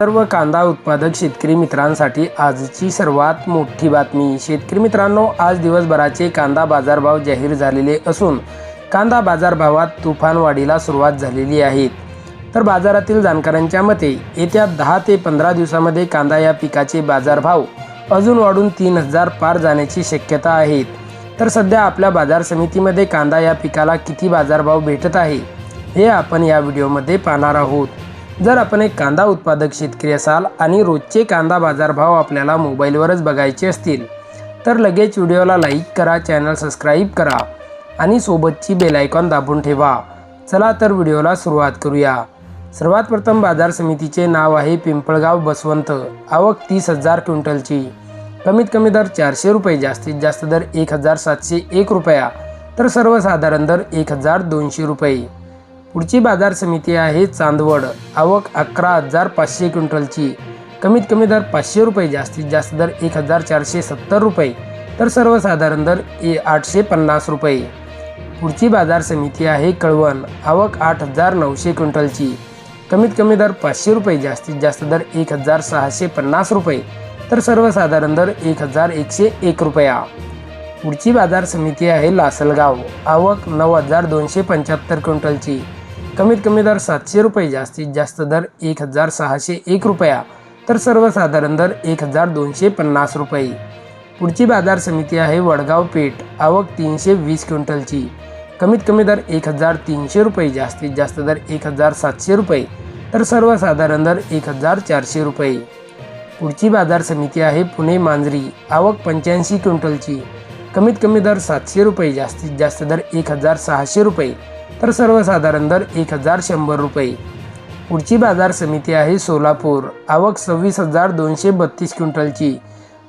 सर्व कांदा उत्पादक शेतकरी मित्रांसाठी आजची सर्वात मोठी बातमी. शेतकरी मित्रांनो आज दिवसभराचे कांदा बाजारभाव जाहीर झालेले असून कांदा बाजारभावात तुफान वाढीला सुरुवात झालेली आहे. तर बाजारातील जाणकारांच्या मते येत्या दहा ते पंधरा दिवसामध्ये कांदा या पिकाचे बाजारभाव अजून वाढून तीन हजार पार जाण्याची शक्यता आहे. तर सध्या आपल्या बाजार समितीमध्ये कांदा या पिकाला किती बाजारभाव भेटत आहे हे आपण या व्हिडिओमध्ये पाहणार आहोत. जर आपण एक कांदा उत्पादक शेतकरी असाल आणि रोजचे कांदा बाजारभाव आपल्याला मोबाईलवरच बघायचे असतील तर लगेच व्हिडिओला लाईक करा चॅनल सबस्क्राईब करा आणि सोबतची बेल आयकॉन दाबून ठेवा. चला तर व्हिडिओला सुरुवात करूया. सर्वात प्रथम बाजार समितीचे नाव आहे पिंपळगाव बसवंत. आवक तीस हजार क्विंटलची. कमीत कमी दर चारशे रुपये जास्तीत जास्त दर एक हजार सातशे एक रुपया तर सर्वसाधारण दर एक हजार दोनशे रुपये. पुढची बाजार समिती आहे चांदवड. आवक अकरा हजार पाचशे क्विंटलची. कमीत कमी दर पाचशे रुपये जास्तीत जास्त दर एक हजार चारशे सत्तर रुपये तर सर्वसाधारण दर ए आठशे पन्नास रुपये. पुढची बाजार समिती आहे कळवण. आवक आठ हजार नऊशे क्विंटलची. कमीत कमी दर पाचशे रुपये जास्तीत जास्त दर एक हजार सहाशे पन्नास रुपये तर सर्वसाधारण दर एक हजार एकशे एक रुपया. पुढची बाजार समिती आहे लासलगाव. आवक नऊ हजार दोनशे पंच्याहत्तर क्विंटलची. कमीत कमी दर सातशे रुपये जास्तीत जास्त दर एक हजार सहाशे एक रुपया तर सर्वसाधारण दर एक हजार दोनशे पन्नास रुपये. पुढची बाजार समिती आहे वडगाव पेठ आवक तीनशे वीस क्विंटलची. कमीत कमी दर एक हजार तीनशे रुपये जास्तीत जास्त दर एक हजार सातशे रुपये तर सर्वसाधारण दर एक हजार चारशे रुपये. पुढची बाजार समिती आहे पुणे मांजरी आवक पंच्याऐंशी क्विंटलची. कमीत कमी दर सातशे रुपये जास्तीत जास्त दर एक हजार सहाशे रुपये तर सर्वसाधारण दर एक हजार शंभर रुपये. पुढची बाजार समिती आहे सोलापूर. आवक सव्वीस हजार दोनशे बत्तीस क्विंटलची.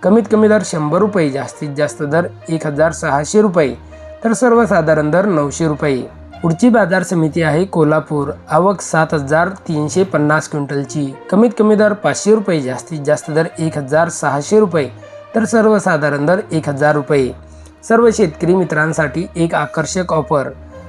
कमीत कमी दर शंभर रुपये जास्तीत जास्त दर एक हजार सहाशे रुपये. तर सर्वसाधारण दर नऊशे रुपये. पुढची बाजार समिती आहे कोल्हापूर. आवक सात हजार तीनशे पन्नास क्विंटलची. कमीत कमी दर पाचशे रुपये जास्तीत जास्त दर एक हजार सहाशे रुपये. तर सर्वसाधारण दर एक हजार रुपये. सर्व शेतकरी मित्रांसाठी एक आकर्षक ऑफर.